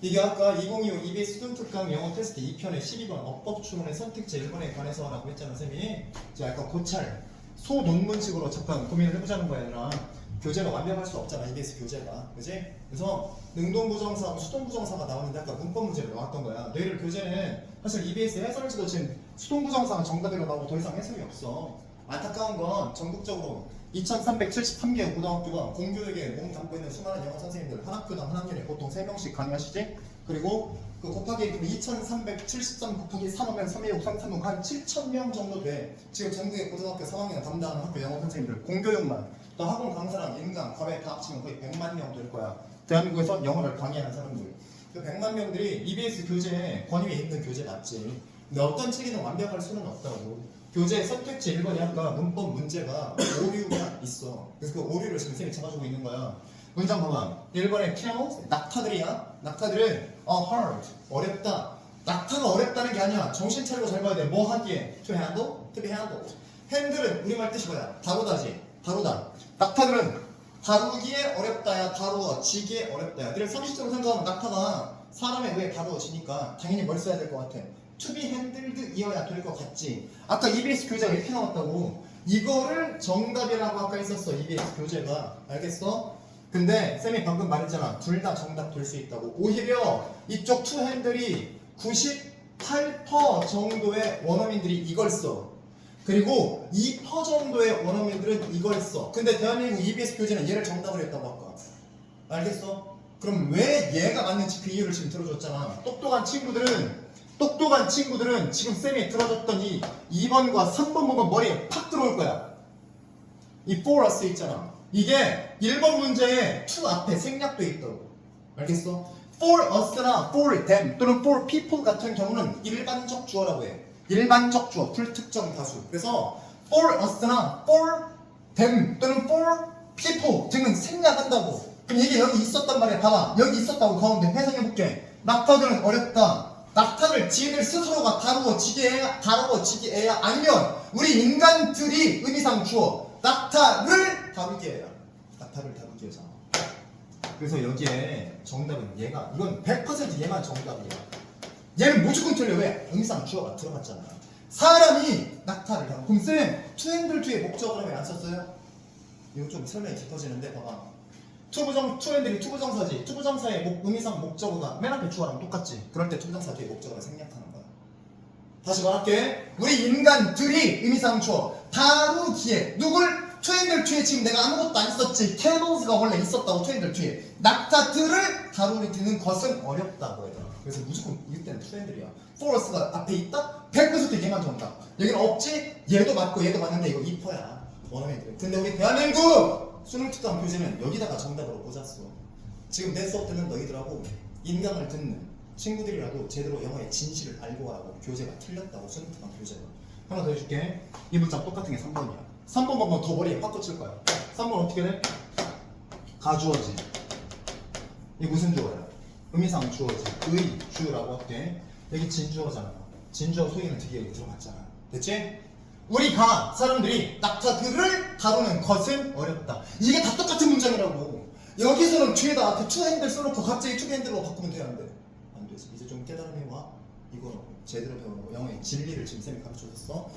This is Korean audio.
이게 아까 2025 EBS 스student강 영어 테스트 2편의 12번 어법 추론의 선택지 1번에 관해서 라고 했잖아 쌤이. 자 약간 고찰 소논문식으로 잠깐 고민을 해보자는 거야 얘들아. 교재가 완벽할 수 없잖아 EBS 교재가. 그지? 그래서 능동부정사하고 수동부정사가 나오는데 아까 문법 문제로 나왔던 거야. 너희들 교재는 사실 EBS 해설지도 지금 수동부정사가 정답으로 나오고 더 이상 해설이 없어 안타까운 건 전국적으로 2373개 고등학교가 공교육에 몸 담고 있는 수많은 영어 선생님들 한 학교당 한 학년에 보통 3명씩 강의하시지? 그리고 그 곱하기 2373 곱하기 3하면 326, 33은 한 7,000명 정도 돼. 지금 전국의 고등학교 3학년 담당하는 학교 영어 선생님들 공교육만 또 학원 강사랑 인강, 과외 다 합치면 거의 100만 명 될 거야. 대한민국에서 영어를 강의하는 사람들. 그 100만 명들이 EBS 교재에 권위에 있는 교재 맞지. 근데 어떤 책에는 완벽할 수는 없다고. 교재 선택지 1번이 아까 문법 문제가 오류가 있어. 그래서 그 오류를 지금 쌤이 찾아주고 있는 거야. 문장 봐봐. 1번에 camels, 낙타들이야. 낙타들은 어, hard, 어렵다. 낙타가 어렵다는 게 아니야. 정신 차리고 잘 봐야 돼. 뭐 하기에? to handle, to be handled. 핸들은 우리말 뜻이 뭐야? 다루다지. 다루다. 낙타들은 다루기에 어렵다야, 다루어지기에 어렵다야. 그래서 상식적으로 생각하면 낙타가 사람에 의해 다루어지니까 당연히 뭘 써야 될 것 같아? Be handled 이어야 될 것 같지. 아까 EBS 교재가 이렇게 나왔다고. 이거를 정답이라고 아까 했었어. EBS 교재가. 알겠어? 근데 쌤이 방금 말했잖아. 둘 다 정답 될 수 있다고. 오히려 이쪽 투 핸들이 98% 정도의 원어민들이 이걸 써. 그리고 2% 정도의 원어민들은 이걸 써. 근데 대한민국 EBS 교재는 얘를 정답을 했다고 아까. 알겠어? 그럼 왜 얘가 맞는지 그 이유를 지금 들어줬잖아. 똑똑한 친구들은 똑똑한 친구들은 지금 쌤이 들어줬던 이 2번과 3번 보면 머리에 팍 들어올 거야. 이 for us 있잖아. 이게 1번 문제에 to 앞에 생략돼 있다고. 알겠어? for us나 for them 또는 for people 같은 경우는 일반적 주어라고 해. 일반적 주어, 불특정 다수. 그래서 for us나 for them 또는 for people 등은 생략한다고. 그럼 이게 여기 있었단 말이야. 봐봐. 여기 있었다고 가운데 해석해볼게. 낙타들은 어렵다. 낙타 를 지들 스스로가 다루어지게 해야, 다루어지게 해야 아니면 우리 인간들이 의미상 주어 낙타를 다루게 해야 낙타를 다루게 해서. 그래서 여기에 정답은 얘가 이건 100% 얘만 정답이야. 얘는 무조건 틀려. 왜? 의미상 주어가 들어갔잖아. 사람이 낙타를 다루 그럼 쌤 투핸들 뒤에 목적어를 왜안 썼어요? 이거 좀 설명이 깊어지는데 봐봐 투부정 투핸들이 투부정사지. 투부정사의 목, 의미상 목적어가 맨 앞에 주어랑 똑같지. 그럴 때 투부정사 뒤에 목적어를 생략하는 거야. 다시 말할게. 우리 인간들이 의미상 주어. 다루기에 누굴? 투핸들 뒤에 지금 내가 아무것도 안 썼지. 캐노스가 원래 있었다고 투핸들 뒤에. 낙타들을 다루는 것은 어렵다고 얘들아 그래서 무조건 이때는 투핸들이야. 포러스가 앞에 있다? 100% 얘만 정답 여기는 없지? 얘도 맞고 얘도 맞는데 이거 2%야 원어민들. 근데 우리 대한민국 수능 특강 교재는 여기다가 정답으로 꽂았어. 지금 내 수업 듣는 너희들하고 인강을 듣는 친구들이라도 제대로 영어의 진실을 알고 가라고 교재가 틀렸다고 수능 특강 교재가 하나 더 해줄게. 이 문장 똑같은 게 3번이야. 3번 보면 더 머리에 팍 꽂힐 거야. 3번 어떻게 돼? 가주어지. 이게 무슨 주어야? 의미상 주어지. 의 주라고 할게. 여기 진주어잖아. 진주어 소리는 여기 들어갔잖아. 됐지? 우리 가 사람들이 낙타들을 다루는 것은 어렵다. 이게 다 똑같은 문장이라고. 여기서는 뒤에다 투 핸들 써놓고 갑자기 투 핸들로 바꾸면 돼야 안 돼? 안 되지 이제 좀 깨달음이 와. 이거 제대로 배우고 영어의 진리를 지금 쌤이 가르쳐줬어